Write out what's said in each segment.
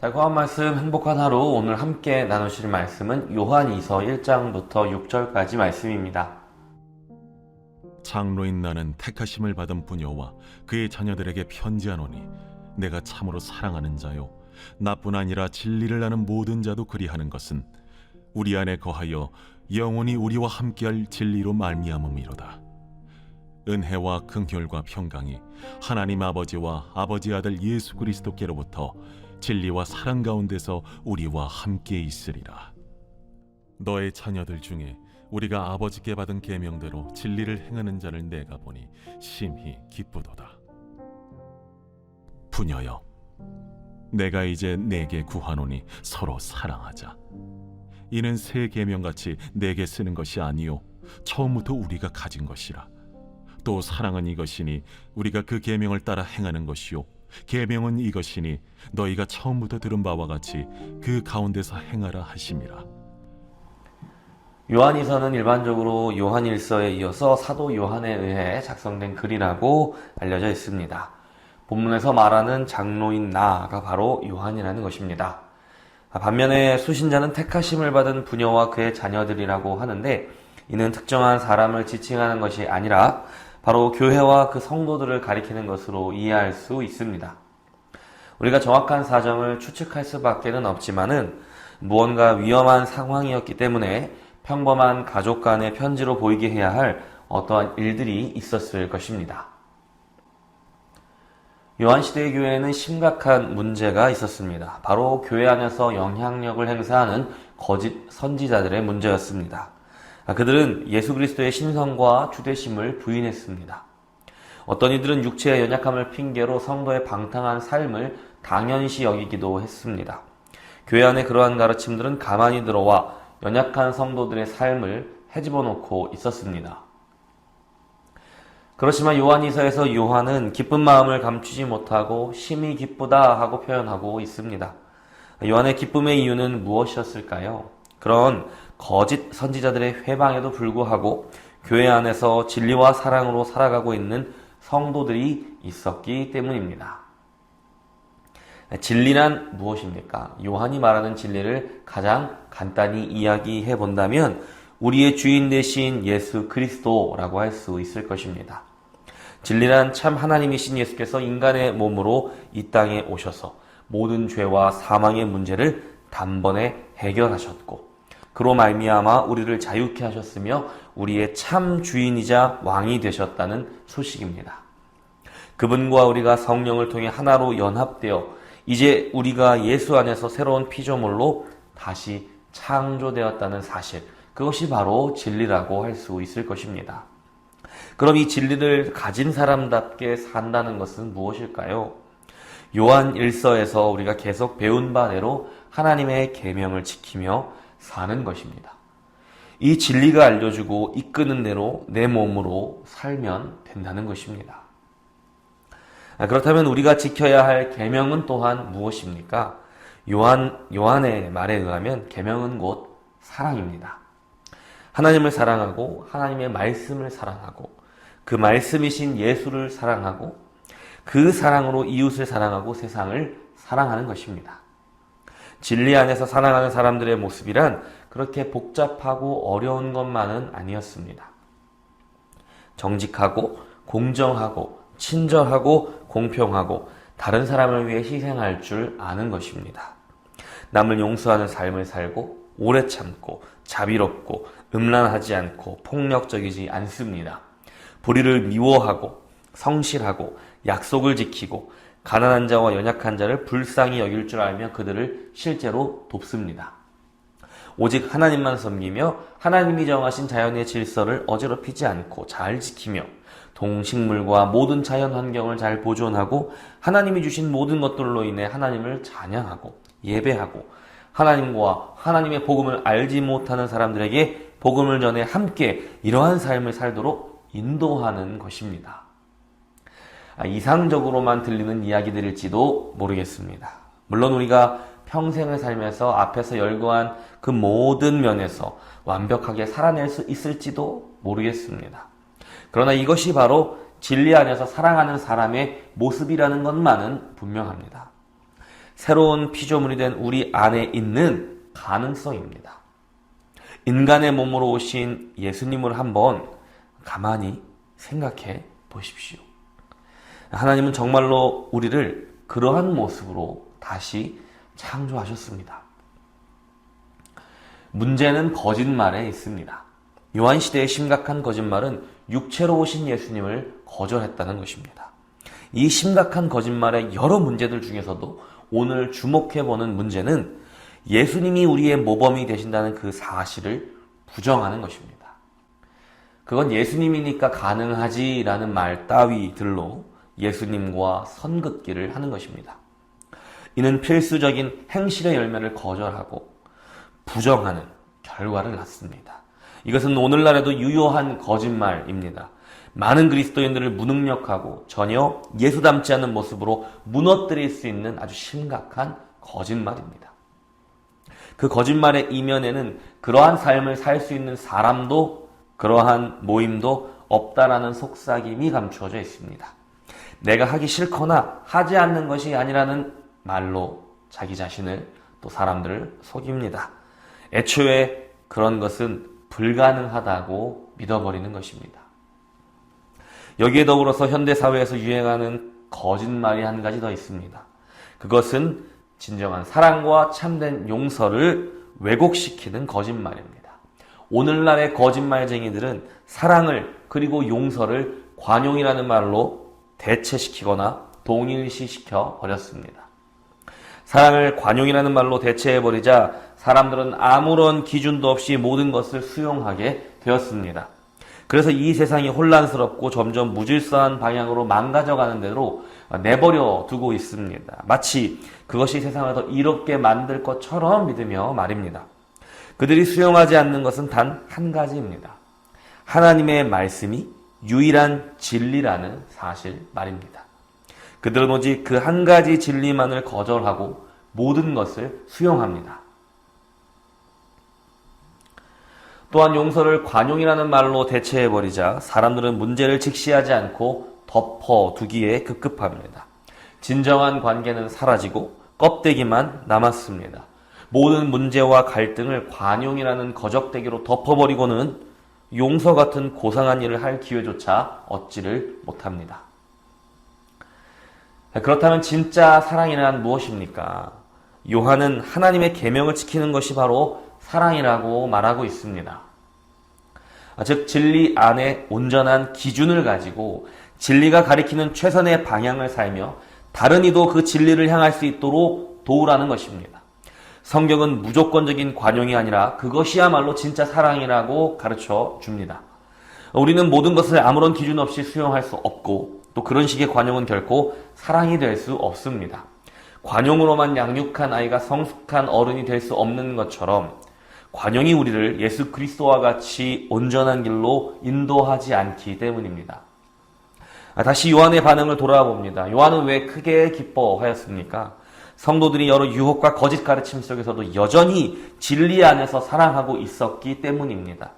달콤한 말씀, 행복한 하루. 오늘 함께 나누실 말씀은 요한이서 1장부터 6절까지 말씀입니다. 장로인 나는 택하심을 받은 부녀와 그의 자녀들에게 편지하노니 내가 참으로 사랑하는 자요 나뿐 아니라 진리를 아는 모든 자도 그리하는 것은 우리 안에 거하여 영원히 우리와 함께할 진리로 말미암음이로다 은혜와 긍휼과 평강이 하나님 아버지와 아버지 아들 예수 그리스도께로부터 진리와 사랑 가운데서 우리와 함께 있으리라 너의 자녀들 중에 우리가 아버지께 받은 계명대로 진리를 행하는 자를 내가 보니 심히 기쁘도다. 부녀여, 내가 이제 내게 구하노니 서로 사랑하자. 이는 새 계명 같이 내게 쓰는 것이 아니요 처음부터 우리가 가진 것이라. 또 사랑은 이것이니 우리가 그 계명을 따라 행하는 것이요 계명은 이것이니 너희가 처음부터 들은 바와 같이 그 가운데서 행하라 하심이라. 요한이서는 일반적으로 요한일서에 이어서 사도 요한에 의해 작성된 글이라고 알려져 있습니다. 본문에서 말하는 장로인 나가 바로 요한이라는 것입니다. 반면에 수신자는 택하심을 받은 부녀와 그의 자녀들이라고 하는데 이는 특정한 사람을 지칭하는 것이 아니라 바로 교회와 그 성도들을 가리키는 것으로 이해할 수 있습니다. 우리가 정확한 사정을 추측할 수밖에는 없지만은 무언가 위험한 상황이었기 때문에 평범한 가족 간의 편지로 보이게 해야 할 어떠한 일들이 있었을 것입니다. 요한시대의 교회에는 심각한 문제가 있었습니다. 바로 교회 안에서 영향력을 행사하는 거짓 선지자들의 문제였습니다. 그들은 예수 그리스도의 신성과 주되심을 부인했습니다. 어떤 이들은 육체의 연약함을 핑계로 성도의 방탕한 삶을 당연시 여기기도 했습니다. 교회 안에 그러한 가르침들은 가만히 들어와 연약한 성도들의 삶을 헤집어 놓고 있었습니다. 그렇지만 요한이서에서 요한은 기쁜 마음을 감추지 못하고 심히 기쁘다 하고 표현하고 있습니다. 요한의 기쁨의 이유는 무엇이었을까요? 그런 거짓 선지자들의 회방에도 불구하고 교회 안에서 진리와 사랑으로 살아가고 있는 성도들이 있었기 때문입니다. 진리란 무엇입니까? 요한이 말하는 진리를 가장 간단히 이야기해 본다면 우리의 주인 대신 예수 그리스도라고 할 수 있을 것입니다. 진리란 참 하나님이신 예수께서 인간의 몸으로 이 땅에 오셔서 모든 죄와 사망의 문제를 단번에 해결하셨고 그로 말미암아 우리를 자유케 하셨으며 우리의 참 주인이자 왕이 되셨다는 소식입니다. 그분과 우리가 성령을 통해 하나로 연합되어 이제 우리가 예수 안에서 새로운 피조물로 다시 창조되었다는 사실, 그것이 바로 진리라고 할 수 있을 것입니다. 그럼 이 진리를 가진 사람답게 산다는 것은 무엇일까요? 요한 1서에서 우리가 계속 배운 바대로 하나님의 계명을 지키며 사는 것입니다. 이 진리가 알려주고 이끄는 대로 내 몸으로 살면 된다는 것입니다. 아, 그렇다면 우리가 지켜야 할 계명은 또한 무엇입니까? 요한 요한의 말에 의하면 계명은 곧 사랑입니다. 하나님을 사랑하고 하나님의 말씀을 사랑하고 그 말씀이신 예수를 사랑하고 그 사랑으로 이웃을 사랑하고 세상을 사랑하는 것입니다. 진리 안에서 사랑하는 사람들의 모습이란 그렇게 복잡하고 어려운 것만은 아니었습니다. 정직하고 공정하고 친절하고 공평하고 다른 사람을 위해 희생할 줄 아는 것입니다. 남을 용서하는 삶을 살고 오래 참고 자비롭고 음란하지 않고 폭력적이지 않습니다. 불의를 미워하고 성실하고 약속을 지키고 가난한 자와 연약한 자를 불쌍히 여길 줄 알며 그들을 실제로 돕습니다. 오직 하나님만 섬기며 하나님이 정하신 자연의 질서를 어지럽히지 않고 잘 지키며 동식물과 모든 자연 환경을 잘 보존하고 하나님이 주신 모든 것들로 인해 하나님을 찬양하고 예배하고 하나님과 하나님의 복음을 알지 못하는 사람들에게 복음을 전해 함께 이러한 삶을 살도록 인도하는 것입니다. 아, 이상적으로만 들리는 이야기들일지도 모르겠습니다. 물론 우리가 평생을 살면서 앞에서 열거한 그 모든 면에서 완벽하게 살아낼 수 있을지도 모르겠습니다. 그러나 이것이 바로 진리 안에서 사랑하는 사람의 모습이라는 것만은 분명합니다. 새로운 피조물이 된 우리 안에 있는 가능성입니다. 인간의 몸으로 오신 예수님을 한번 가만히 생각해 보십시오. 하나님은 정말로 우리를 그러한 모습으로 다시 창조하셨습니다. 문제는 거짓말에 있습니다. 요한 시대의 심각한 거짓말은 육체로 오신 예수님을 거절했다는 것입니다. 이 심각한 거짓말의 여러 문제들 중에서도 오늘 주목해보는 문제는 예수님이 우리의 모범이 되신다는 그 사실을 부정하는 것입니다. 그건 예수님이니까 가능하지라는 말 따위들로 예수님과 선긋기를 하는 것입니다. 이는 필수적인 행실의 열매를 거절하고 부정하는 결과를 낳습니다. 이것은 오늘날에도 유효한 거짓말입니다. 많은 그리스도인들을 무능력하고 전혀 예수 닮지 않은 모습으로 무너뜨릴 수 있는 아주 심각한 거짓말입니다. 그 거짓말의 이면에는 그러한 삶을 살 수 있는 사람도 그러한 모임도 없다라는 속삭임이 감추어져 있습니다. 내가 하기 싫거나 하지 않는 것이 아니라는 말로 자기 자신을 또 사람들을 속입니다. 애초에 그런 것은 불가능하다고 믿어버리는 것입니다. 여기에 더불어서 현대사회에서 유행하는 거짓말이 한 가지 더 있습니다. 그것은 진정한 사랑과 참된 용서를 왜곡시키는 거짓말입니다. 오늘날의 거짓말쟁이들은 사랑을 그리고 용서를 관용이라는 말로 대체시키거나 동일시시켜 버렸습니다. 사랑을 관용이라는 말로 대체해버리자 사람들은 아무런 기준도 없이 모든 것을 수용하게 되었습니다. 그래서 이 세상이 혼란스럽고 점점 무질서한 방향으로 망가져가는 대로 내버려 두고 있습니다. 마치 그것이 세상을 더 이롭게 만들 것처럼 믿으며 말입니다. 그들이 수용하지 않는 것은 단 한 가지입니다. 하나님의 말씀이 유일한 진리라는 사실 말입니다. 그들은 오직 그 한 가지 진리만을 거절하고 모든 것을 수용합니다. 또한 용서를 관용이라는 말로 대체해버리자 사람들은 문제를 직시하지 않고 덮어두기에 급급합니다. 진정한 관계는 사라지고 껍데기만 남았습니다. 모든 문제와 갈등을 관용이라는 거적대기로 덮어버리고는 용서 같은 고상한 일을 할 기회조차 얻지를 못합니다. 그렇다면 진짜 사랑이란 무엇입니까? 요한은 하나님의 계명을 지키는 것이 바로 사랑이라고 말하고 있습니다. 즉 진리 안에 온전한 기준을 가지고 진리가 가리키는 최선의 방향을 살며 다른 이도 그 진리를 향할 수 있도록 도우라는 것입니다. 성경은 무조건적인 관용이 아니라 그것이야말로 진짜 사랑이라고 가르쳐 줍니다. 우리는 모든 것을 아무런 기준 없이 수용할 수 없고 또 그런 식의 관용은 결코 사랑이 될 수 없습니다. 관용으로만 양육한 아이가 성숙한 어른이 될 수 없는 것처럼 관용이 우리를 예수 그리스도와 같이 온전한 길로 인도하지 않기 때문입니다. 아, 다시 요한의 반응을 돌아봅니다. 요한은 왜 크게 기뻐하였습니까? 성도들이 여러 유혹과 거짓 가르침 속에서도 여전히 진리 안에서 사랑하고 있었기 때문입니다.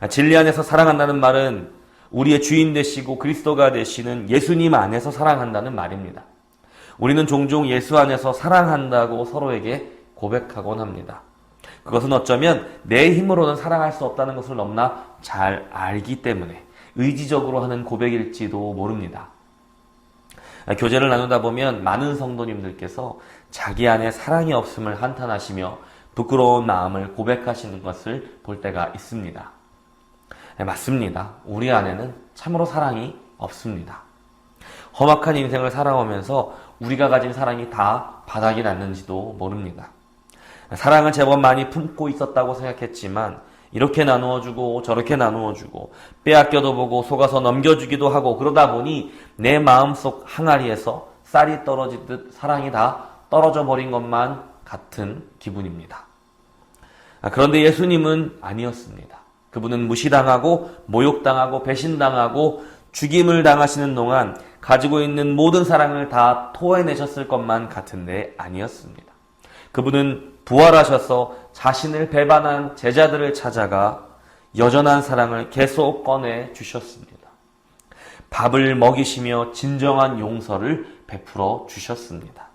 아, 진리 안에서 사랑한다는 말은 우리의 주인 되시고 그리스도가 되시는 예수님 안에서 사랑한다는 말입니다. 우리는 종종 예수 안에서 사랑한다고 서로에게 고백하곤 합니다. 그것은 어쩌면 내 힘으로는 사랑할 수 없다는 것을 너무나 잘 알기 때문에 의지적으로 하는 고백일지도 모릅니다. 교제를 나누다 보면 많은 성도님들께서 자기 안에 사랑이 없음을 한탄하시며 부끄러운 마음을 고백하시는 것을 볼 때가 있습니다. 네, 맞습니다. 우리 안에는 참으로 사랑이 없습니다. 험악한 인생을 살아오면서 우리가 가진 사랑이 다 바닥이 났는지도 모릅니다. 사랑을 제법 많이 품고 있었다고 생각했지만 이렇게 나누어주고 저렇게 나누어주고 빼앗겨도 보고 속아서 넘겨주기도 하고 그러다 보니 내 마음속 항아리에서 쌀이 떨어지듯 사랑이 다 떨어져 버린 것만 같은 기분입니다. 아, 그런데 예수님은 아니었습니다. 그분은 무시당하고 모욕당하고 배신당하고 죽임을 당하시는 동안 가지고 있는 모든 사랑을 다 토해내셨을 것만 같은데 아니었습니다. 그분은 부활하셔서 자신을 배반한 제자들을 찾아가 여전한 사랑을 계속 꺼내 주셨습니다. 밥을 먹이시며 진정한 용서를 베풀어 주셨습니다.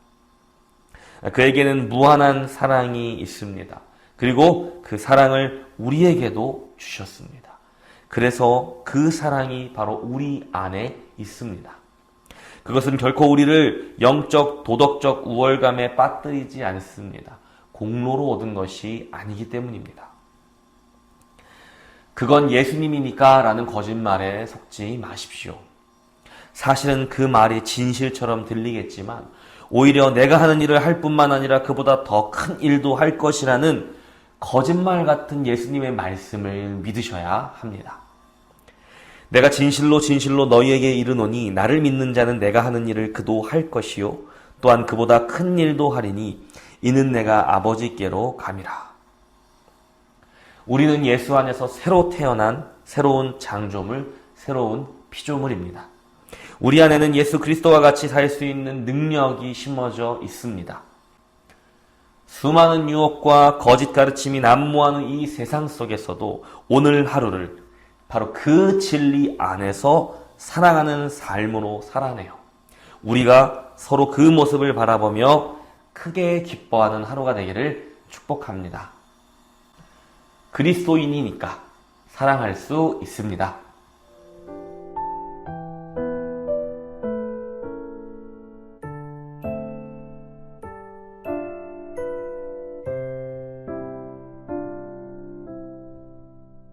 그에게는 무한한 사랑이 있습니다. 그리고 그 사랑을 우리에게도 주셨습니다. 그래서 그 사랑이 바로 우리 안에 있습니다. 그것은 결코 우리를 영적, 도덕적 우월감에 빠뜨리지 않습니다. 공로로 얻은 것이 아니기 때문입니다. 그건 예수님이니까 라는 거짓말에 속지 마십시오. 사실은 그 말이 진실처럼 들리겠지만 오히려 내가 하는 일을 할 뿐만 아니라 그보다 더 큰 일도 할 것이라는 거짓말 같은 예수님의 말씀을 믿으셔야 합니다. 내가 진실로 진실로 너희에게 이르노니 나를 믿는 자는 내가 하는 일을 그도 할 것이요 또한 그보다 큰 일도 하리니 이는 내가 아버지께로 감이라. 우리는 예수 안에서 새로 태어난 새로운 장조물, 새로운 피조물입니다. 우리 안에는 예수 그리스도와 같이 살 수 있는 능력이 심어져 있습니다. 수많은 유혹과 거짓 가르침이 난무하는 이 세상 속에서도 오늘 하루를 바로 그 진리 안에서 사랑하는 삶으로 살아내요. 우리가 서로 그 모습을 바라보며 크게 기뻐하는 하루가 되기를 축복합니다. 그리스도인이니까 사랑할 수 있습니다.